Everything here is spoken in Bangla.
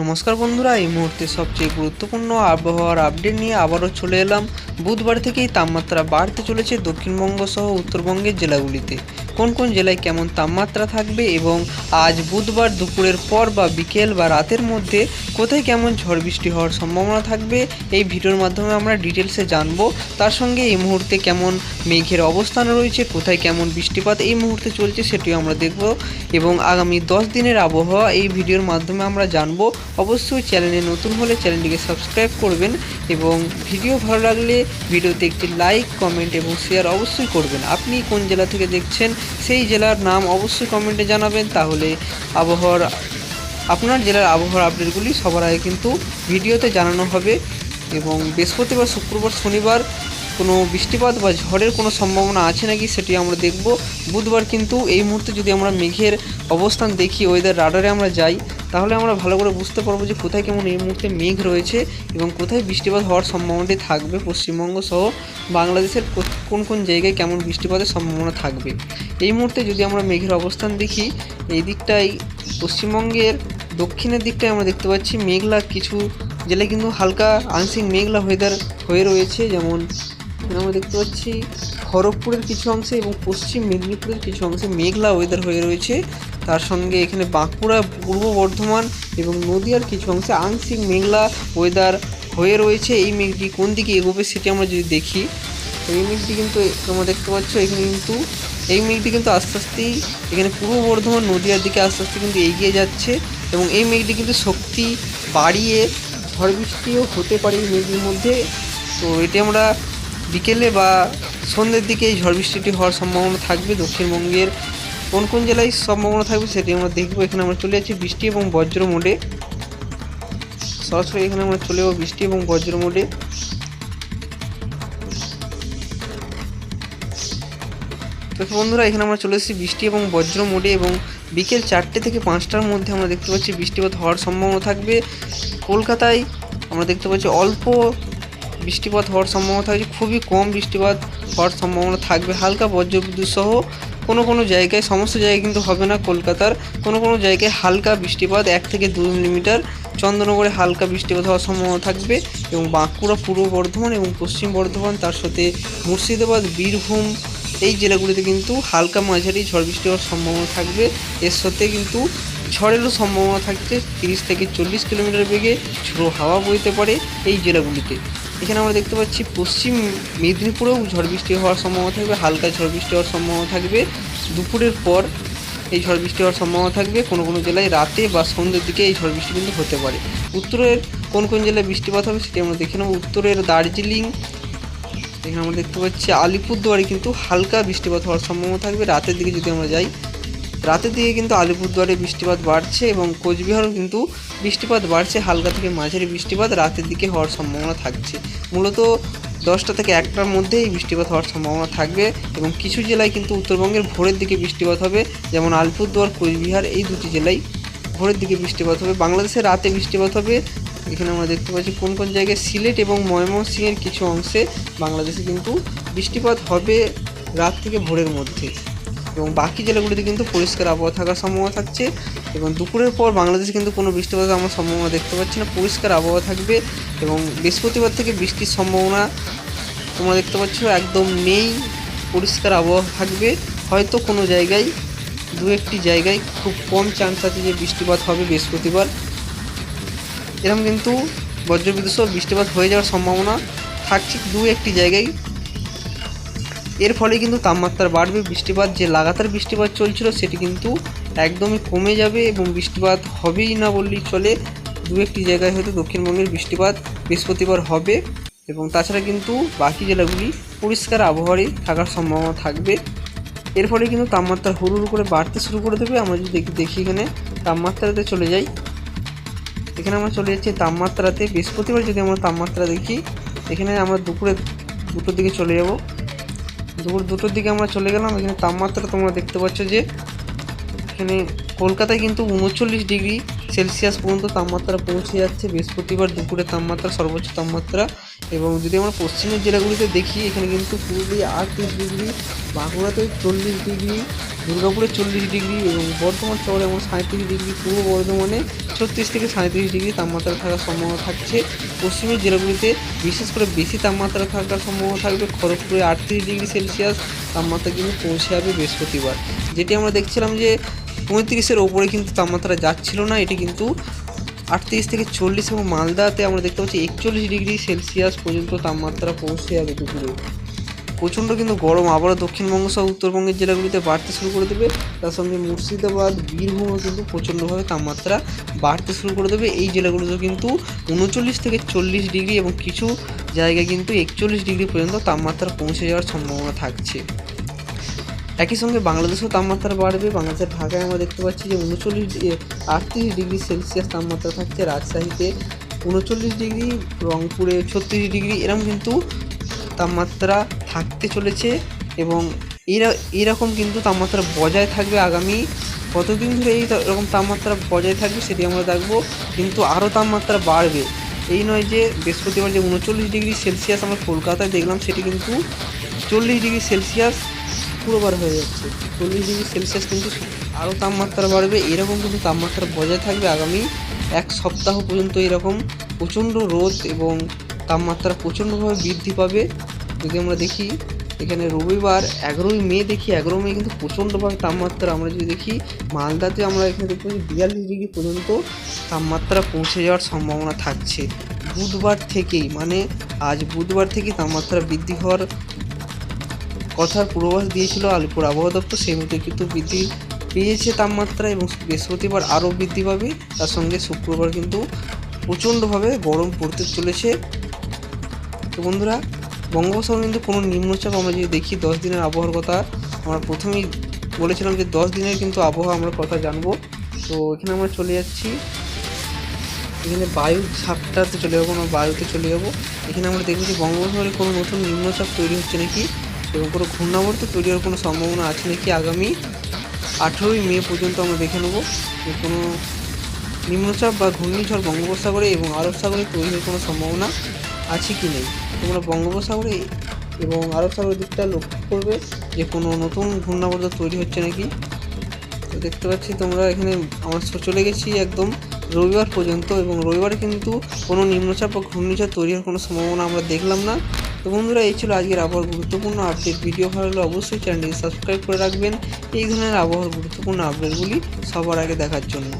নমস্কার বন্ধুরা, এই মুহূর্তে সবচেয়ে গুরুত্বপূর্ণ আবহাওয়ার আপডেট নিয়ে আবারও চলে এলাম। বুধবার থেকেই তাপমাত্রা বাড়তে চলেছে দক্ষিণবঙ্গ সহ উত্তরবঙ্গের জেলাগুলিতে। কোন কোন জেলায় কেমন তাপমাত্রা থাকবে এবং আজ বুধবার দুপুরের পর বা বিকেল বা রাতের মধ্যে কোথায় কেমন ঝড় বৃষ্টি হওয়ার সম্ভাবনা থাকবে, এই ভিডিওর মাধ্যমে আমরা ডিটেলসে জানব। তার সঙ্গে এই মুহূর্তে কেমন মেঘের অবস্থান রয়েছে, কোথায় কেমন বৃষ্টিপাত এই মুহূর্তে চলছে সেটিও আমরা দেখব এবং আগামী দশ দিনের আবহাওয়া এই ভিডিওর মাধ্যমে আমরা জানব। অবশ্যই চ্যানেলে নতুন হলে চ্যানেলটিকে সাবস্ক্রাইব করবেন এবং ভিডিও ভালো লাগলে ভিডিওতে একটি লাইক কমেন্ট এবং শেয়ার অবশ্যই করবেন। আপনি কোন জেলা থেকে দেখছেন সেই জেলার নাম অবশ্যই কমেন্টে জানাবেন, তাহলে আবহাওয়ার, আপনার জেলার আবহাওয়ার আপডেটগুলি সবার আগে কিন্তু ভিডিওতে জানানো হবে এবং বৃহস্পতিবার, শুক্রবার, শনিবার কোনো বৃষ্টিপাত বা ঝড়ের কোনো সম্ভাবনা আছে নাকি সেটি আমরা দেখব। বুধবার কিন্তু এই মুহূর্তে যদি আমরা মেঘের অবস্থান দেখি ওয়েদার রাডারে আমরা যাই তাহলে আমরা ভালো করে বুঝতে পারব যে কোথায় কেমন এই মুহূর্তে মেঘ রয়েছে এবং কোথায় বৃষ্টিপাত হওয়ার সম্ভাবনাটি থাকবে। পশ্চিমবঙ্গ সহ বাংলাদেশের কোন কোন জায়গায় কেমন বৃষ্টিপাতের সম্ভাবনা থাকবে। এই মুহূর্তে যদি আমরা মেঘের অবস্থান দেখি, এই দিকটাই পশ্চিমবঙ্গের দক্ষিণের দিকটায় আমরা দেখতে পাচ্ছি। মেঘলা কিছু জেলায় কিন্তু হালকা আংশিক মেঘলা ওয়েদার হয়ে রয়েছে, যেমন আমরা দেখতে পাচ্ছি খড়গপুরের কিছু অংশে এবং পশ্চিম মেদিনীপুরের কিছু অংশে মেঘলা ওয়েদার হয়ে রয়েছে। তার সঙ্গে এখানে বাঁকুড়া, পূর্ব বর্ধমান এবং নদিয়ার কিছু অংশে আংশিক মেঘলা ওয়েদার হয়ে রয়েছে। এই মেঘটি কোন দিকে এগোবে সেটি আমরা যদি দেখি এই মেঘটি কিন্তু তোমরা দেখতে পাচ্ছ এখানে কিন্তু, এই মেঘটি কিন্তু আস্তে আস্তেই এখানে পূর্ব বর্ধমান, নদিয়ার দিকে আস্তে আস্তে কিন্তু এগিয়ে যাচ্ছে এবং এই মেঘটি কিন্তু শক্তি বাড়িয়ে ঝড় বৃষ্টিও হতে পারে এই মেঘের মধ্যে। তো এটি আমরা বিকেলে বা সন্ধ্যের দিকে এই ঝড় বৃষ্টিটি হওয়ার সম্ভাবনা থাকবে দক্ষিণবঙ্গের। কোন কোন জেলায় সম্ভাবনা থাকবে সেটি আমরা দেখব। এখানে আমরা চলে যাচ্ছি বৃষ্টি এবং বজ্র মোডে। সরাসরি এখানে আমরা চলে যাব বৃষ্টি এবং বজ্র মোডে। তো বন্ধুরা, এখানে আমরা চলে এসেছি বৃষ্টি এবং বজ্র মোডে এবং বিকেল চারটে থেকে পাঁচটার মধ্যে আমরা দেখতে পাচ্ছি বৃষ্টিপাত হওয়ার সম্ভাবনা থাকবে। কলকাতায় আমরা দেখতে পাচ্ছি অল্প বৃষ্টিপাত হওয়ার সম্ভাবনা থাকছে, খুবই কম বৃষ্টিপাত হওয়ার সম্ভাবনা থাকবে। হালকা বজ্রবিদ্যুৎ সহ কোনো কোনো জায়গায়, সমস্ত জায়গায় কিন্তু হবে না কলকাতার, কোনো কোনো জায়গায় হালকা বৃষ্টিপাত, এক থেকে দু মিলিমিটার। চন্দ্রনগরে হালকা বৃষ্টিপাত হওয়ার সম্ভাবনা থাকবে এবং বাঁকুড়া, পূর্ব বর্ধমান এবং পশ্চিম বর্ধমান, তার সাথে মুর্শিদাবাদ, বীরভূম, এই জেলাগুলিতে কিন্তু হালকা মাঝারি ঝড় বৃষ্টি হওয়ার সম্ভাবনা থাকবে। এর সাথে কিন্তু ঝড়েরও সম্ভাবনা থাকছে, তিরিশ থেকে চল্লিশ কিলোমিটার বেগে ঝোড়ো হাওয়া বইতে পারে এই জেলাগুলিতে। এখানে আমরা দেখতে পাচ্ছি পশ্চিম মেদিনীপুরেও ঝড় বৃষ্টি হওয়ার সম্ভাবনা থাকবে, হালকা ঝড় বৃষ্টি হওয়ার সম্ভাবনা থাকবে। দুপুরের পর এই ঝড় বৃষ্টি হওয়ার সম্ভাবনা থাকবে। কোনো কোনো জেলায় রাতে বা সন্ধ্যের দিকে এই ঝড় বৃষ্টি কিন্তু হতে পারে। উত্তরের কোন কোন জেলায় বৃষ্টিপাত হবে সেটি আমরা দেখে নেব। উত্তরের দার্জিলিং, এখানে আমরা দেখতে পাচ্ছি আলিপুরদুয়ারে কিন্তু হালকা বৃষ্টিপাত হওয়ার সম্ভাবনা থাকবে। রাতের দিকে যদি আমরা যাই রাতের দিকে কিন্তু আলিপুরদুয়ারে বৃষ্টিপাত বাড়ছে এবং কোচবিহারও কিন্তু বৃষ্টিপাত বাড়ছে। হালকা থেকে মাঝারি বৃষ্টিপাত রাতের দিকে হওয়ার সম্ভাবনা থাকছে। মূলত দশটা থেকে একটার মধ্যে এই বৃষ্টিপাত হওয়ার সম্ভাবনা থাকবে এবং কিছু জেলায় কিন্তু উত্তরবঙ্গের ভোরের দিকে বৃষ্টিপাত হবে। যেমন আলিপুরদুয়ার, কোচবিহার এই দুটি জেলায় ভোরের দিকে বৃষ্টিপাত হবে। বাংলাদেশে রাতে বৃষ্টিপাত হবে। এখানে আমরা দেখতে পাচ্ছি কোন কোন জায়গায় সিলেট এবং ময়মনসিংহের কিছু অংশে বাংলাদেশে কিন্তু বৃষ্টিপাত হবে রাত থেকে ভোরের মধ্যে। এবং বাকি জেলাগুলিতে কিন্তু পরিষ্কার আবহাওয়া থাকার সম্ভাবনা থাকছে এবং দুপুরের পর বাংলাদেশে কিন্তু কোনো বৃষ্টিপাত আমরা সম্ভাবনা দেখতে পাচ্ছি না। পরিষ্কার আবহাওয়া থাকবে এবং বৃহস্পতিবার থেকে বৃষ্টির সম্ভাবনা তোমরা দেখতে পাচ্ছ একদম নেই। পরিষ্কার আবহাওয়া থাকবে। হয়তো কোনো জায়গায়, দু একটি জায়গায় খুব কম চান্স আছে যে বৃষ্টিপাত হবে বৃহস্পতিবার। এরকম কিন্তু বজ্রবিদ্যুৎসহ বৃষ্টিপাত হয়ে যাওয়ার সম্ভাবনা থাকছে। দু একটি জায়গায় এর ফলে কিন্তু তাপমাত্রা বাড়বে, বৃষ্টিপাত যে লাগাতার বৃষ্টিপাত চলছিল সেটি কিন্তু একদমই কমে যাবে এবং বৃষ্টিপাত হবেই না বললেই চলে। দু একটি জায়গায় হয়তো দক্ষিণবঙ্গের বৃষ্টিপাত বৃহস্পতিবার হবে এবং তাছাড়া কিন্তু বাকি জেলাগুলি পরিষ্কার আবহাওয়ারই থাকার সম্ভাবনা থাকবে। এর ফলে কিন্তু তাপমাত্রা হুড় হুড় করে বাড়তে শুরু করে দেবে। আমরা যদি দেখি দেখি এখানে, তাপমাত্রাতে চলে যাই। এখানে আমরা চলে যাচ্ছি তাপমাত্রাতে। বৃহস্পতিবার যদি আমরা তাপমাত্রা দেখি, এখানে আমরা দুপুরে দুটোর দিকে চলে যাব। দুপুর দুটোর দিকে আমরা চলে গেলাম, এখানে তাপমাত্রা তোমরা দেখতে পাচ্ছ যে এখানে কলকাতায় কিন্তু উনচল্লিশ ডিগ্রি সেলসিয়াস পর্যন্ত তাপমাত্রা পৌঁছে যাচ্ছে। বৃহস্পতিবার দুপুরের তাপমাত্রা, সর্বোচ্চ তাপমাত্রা এবং যদি আমরা পশ্চিমের জেলাগুলিতে দেখি, এখানে কিন্তু পুরুলিয়া আটত্রিশ ডিগ্রি বাঁকুড়াতে চল্লিশ ডিগ্রি দুর্গাপুরে চল্লিশ ডিগ্রি এবং বর্ধমান শহরে এমন সাঁত্রিশ ডিগ্রি, পূর্ব বর্ধমানে ছত্রিশ থেকে সাঁত্রিশ ডিগ্রি তাপমাত্রা থাকার সম্ভাবনা থাকছে। পশ্চিমের জেলাগুলিতে বিশেষ করে বেশি তাপমাত্রা থাকার সম্ভাবনা থাকবে। খড়গপুরে আটত্রিশ ডিগ্রি সেলসিয়াস, তাপমাত্রা কিন্তু পৌঁছে যাবে বৃহস্পতিবার। যেটি আমরা দেখছিলাম যে পঁয়ত্রিশের ওপরে কিন্তু তাপমাত্রা যাচ্ছিল না। এটি কিন্তু আটত্রিশ থেকে চল্লিশ এবং মালদাতে আমরা দেখতে পাচ্ছি একচল্লিশ ডিগ্রি সেলসিয়াস পর্যন্ত তাপমাত্রা পৌঁছে যাবে দুপুরে। প্রচণ্ড কিন্তু গরম। আবারও দক্ষিণবঙ্গ সহ উত্তরবঙ্গের জেলাগুলিতে বাড়তে শুরু করে দেবে। তার সঙ্গে মুর্শিদাবাদ, বীরভূমও কিন্তু প্রচণ্ডভাবে তাপমাত্রা বাড়তে শুরু করে দেবে। এই জেলাগুলোতেও কিন্তু উনচল্লিশ থেকে চল্লিশ ডিগ্রি এবং কিছু জায়গায় কিন্তু একচল্লিশ ডিগ্রি পর্যন্ত তাপমাত্রা পৌঁছে যাওয়ার সম্ভাবনা থাকছে। একই সঙ্গে বাংলাদেশেও তাপমাত্রা বাড়বে। বাংলাদেশের ঢাকায় আমরা দেখতে পাচ্ছি যে উনচল্লিশ আটত্রিশ ডিগ্রি সেলসিয়াস তাপমাত্রা থাকছে রাজশাহীতে। উনচল্লিশ ডিগ্রি, রংপুরে ছত্রিশ ডিগ্রি এরকম কিন্তু তাপমাত্রা থাকতে চলেছে এবং এরা, এরকম কিন্তু তাপমাত্রা বজায় থাকবে আগামী কতদিন ধরে এই এরকম তাপমাত্রা বজায় থাকবে সেটি আমরা দেখব। কিন্তু আরও তাপমাত্রা বাড়বে। এই নয় যে বৃহস্পতিবার যে উনচল্লিশ ডিগ্রি সেলসিয়াস আমরা কলকাতায় দেখলাম, সেটি কিন্তু চল্লিশ ডিগ্রি সেলসিয়াস পুরোবার হয়ে যাচ্ছে। চল্লিশ ডিগ্রি সেলসিয়াস কিন্তু আরও তাপমাত্রা বাড়বে। এরকম কিন্তু তাপমাত্রা বজায় থাকবে আগামী এক সপ্তাহ পর্যন্ত এরকম প্রচণ্ড রোদ এবং তাপমাত্রা প্রচণ্ডভাবে বৃদ্ধি পাবে। যদি আমরা দেখি, এখানে রবিবার এগারোই মে দেখি, এগারো মে কিন্তু প্রচণ্ডভাবে তাপমাত্রা। আমরা যদি দেখি, মালদাতে আমরা এখানে দেখতে পাচ্ছি বিয়াল্লিশ ডিগ্রি পর্যন্ত তাপমাত্রা পৌঁছে যাওয়ার সম্ভাবনা থাকছে। বুধবার থেকেই মানে আজ বুধবার থেকেই তাপমাত্রা বৃদ্ধি হওয়ার কথার পূর্বাভাস দিয়েছিল আলিপুর আবহাওয়া দপ্তর। সেই মতো কিন্তু বৃদ্ধি পেয়েছে তাপমাত্রা এবং বৃহস্পতিবার আরও বৃদ্ধি পাবে। তার সঙ্গে শুক্রবার কিন্তু প্রচণ্ডভাবে গরম পড়তে চলেছে। তো বন্ধুরা বঙ্গোপসাগরে কিন্তু কোনো নিম্নচাপ আমরা যদি দেখি, দশ দিনের আবহাওয়ার কথা আমরা প্রথমেই বলেছিলাম যে দশ দিনের কিন্তু আবহাওয়া আমরা কথা জানব। তো এখানে আমরা চলে যাচ্ছি। এখানে বায়ু ঝাপটাতে চলে যাব না বায়ুতে চলে যাব। এখানে আমরা দেখব যে বঙ্গোপসাগরে কোনো নতুন নিম্নচাপ তৈরি হচ্ছে নাকি, এবং কোনো ঘূর্ণাবর্ত তৈরি হওয়ার কোনো সম্ভাবনা আছে নাকি আগামী আঠেরোই মে পর্যন্ত আমরা দেখে নেব যে কোনো নিম্নচাপ বা ঘূর্ণিঝড় বঙ্গোপসাগরে এবং আরব সাগরে তৈরি হওয়ার কোনো সম্ভাবনা আছে কি নেই। তোমরা বঙ্গোপসাগরে এবং আরব সাগরের দিকটা লক্ষ্য করবে যে কোনো নতুন ঘূর্ণাবর্ত তৈরি হচ্ছে নাকি। তো দেখতে পাচ্ছি তোমরা এখানে আমার চলে গেছি একদম রবিবার পর্যন্ত এবং রবিবারে কিন্তু কোনো নিম্নচাপ বা ঘূর্ণিঝড় তৈরি হওয়ার কোনো সম্ভাবনা আমরা দেখলাম না। তো বন্ধুরা, এই ছিল আজকের আবহাওয়ার গুরুত্বপূর্ণ আপডেট। ভিডিও ভালো লাগলে অবশ্যই চ্যানেলটি সাবস্ক্রাইব করে রাখবেন। এই ধরনের আবহাওয়ার গুরুত্বপূর্ণ আপডেটগুলি সবার আগে দেখার জন্য।